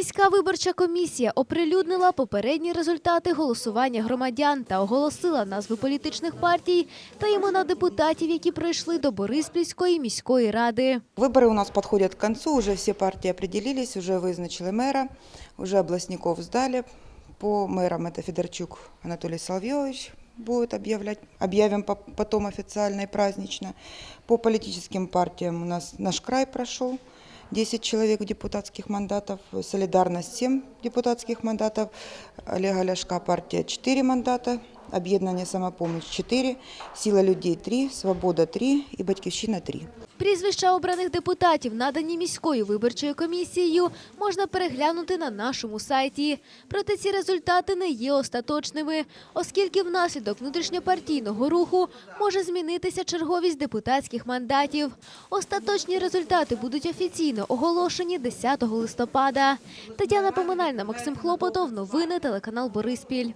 Міська виборча комісія оприлюднила попередні результати голосування громадян та оголосила назви політичних партій та імена депутатів, які прийшли до Бориспільської міської ради. Выборы у нас подходят к концу, уже все партии определились, уже вызначили мэра, уже областников сдали. По мэрам это Федорчук Анатолий Соловьевич будет объявлять. Объявим по- потом официально и празднично. По политическим партиям у нас наш край прошел. 10 человек депутатских мандатов, «Солидарность» 7 депутатских мандатов, Олега Ляшка партия 4 мандата, Объединение «Самопомощь» 4, Сила людей 3, Свобода 3 и Батьківщина 3. Прізвища обраних депутатів, надані міською виборчою комісією, можна переглянути на нашому сайті. Проте ці результати не є остаточними, оскільки внаслідок внутрішньопартійного руху може змінитися черговість депутатських мандатів. Остаточні результати будуть офіційно оголошені 10 листопада. Тетяна Поминальна, Максим Хлопотов. Новини телеканал Бориспіль.